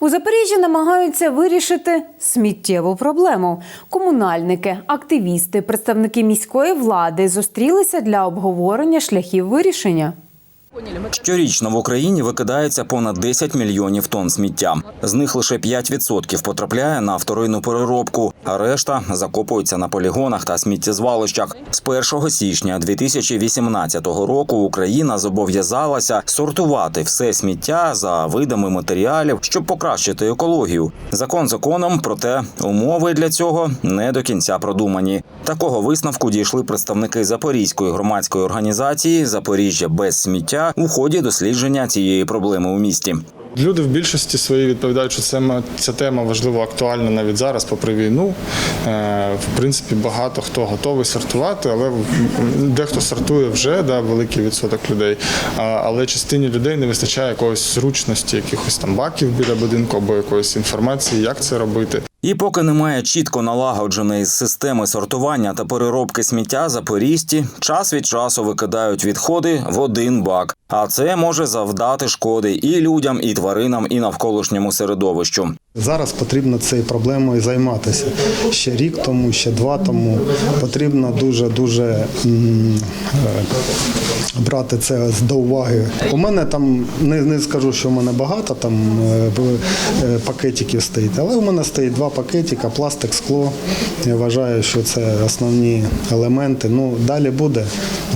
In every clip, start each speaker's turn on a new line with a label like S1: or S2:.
S1: У Запоріжжі намагаються вирішити сміттєву проблему. Комунальники, активісти, представники міської влади зустрілися для обговорення шляхів вирішення.
S2: Щорічно в Україні викидається понад 10 мільйонів тонн сміття. З них лише 5% потрапляє на вторинну переробку, а решта закопується на полігонах та сміттєзвалищах. З 1 січня 2018 року Україна зобов'язалася сортувати все сміття за видами матеріалів, щоб покращити екологію. Закон законом, проте умови для цього не до кінця продумані. Такого висновку дійшли представники Запорізької громадської організації Запоріжжя без сміття у ході дослідження цієї проблеми у місті.
S3: Люди в більшості своїй відповідають, що це ця тема важливо актуальна навіть зараз, попри війну. Е, В принципі, багато хто готовий сортувати, але дехто сортує вже, да, великий відсоток людей. Але частині людей не вистачає якоїсь зручності, якихось там баків біля будинку або якоїсь інформації, як це робити.
S2: І поки немає чітко налагодженої системи сортування та переробки сміття, запорізьті час від часу викидають відходи в один бак. А це може завдати шкоди і людям, і тваринам, і навколишньому середовищу.
S4: Зараз потрібно цією проблемою займатися. Ще рік тому, ще два тому потрібно дуже дуже е, брати це до уваги. У мене там не, не скажу, що в мене багато там е, е, пакетиків стоїть, але у мене стоїть два пакетика, пластик, скло. Я вважаю, що це основні елементи. Ну далі буде.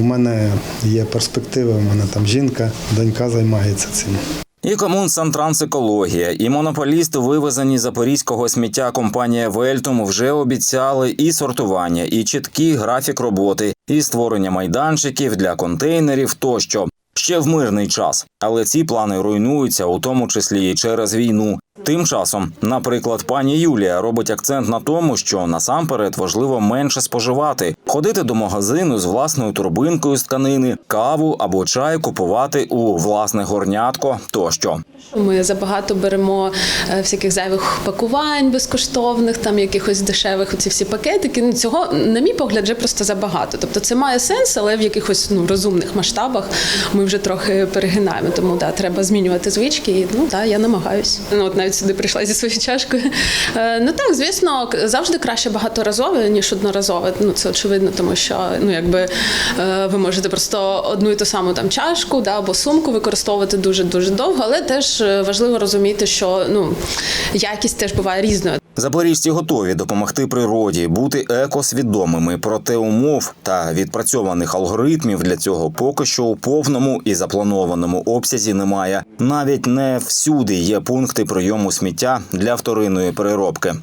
S4: У мене є перспективи. У мене там жінка, донька займається цим.
S2: І комунсантрансекологія, і монополісти, вивезені запорізького сміття компанія Вельтум, вже обіцяли і сортування, і чіткий графік роботи, і створення майданчиків для контейнерів тощо. Ще в мирний час, але ці плани руйнуються, у тому числі і через війну. Тим часом, наприклад, пані Юлія робить акцент на тому, що насамперед важливо менше споживати, ходити до магазину з власною турбинкою з тканини, каву або чай купувати у власне горнятко тощо.
S5: Ми забагато беремо е, всяких зайвих пакувань безкоштовних, там якихось дешевих оці всі пакетики. Ну, Цього, на мій погляд, вже просто забагато. Тобто це має сенс, але в якихось ну, розумних масштабах ми вже трохи перегинаємо. Тому да, треба змінювати звички. І ну да, я намагаюсь. Ну от навіть сюди прийшла зі своєю чашкою. Е, ну так, звісно, завжди краще багаторазове, ніж одноразове. Ну це очевидно, тому що ну якби е, ви можете просто одну і ту саму там чашку да, або сумку використовувати дуже дуже довго, але теж е, важливо розуміти, що ну якість теж буває різною.
S2: Запоріжці готові допомогти природі, бути екосвідомими, проте умов та відпрацьованих алгоритмів для цього поки що у повному і запланованому обсязі немає. Навіть не всюди є пункти прийому сміття для вторинної переробки.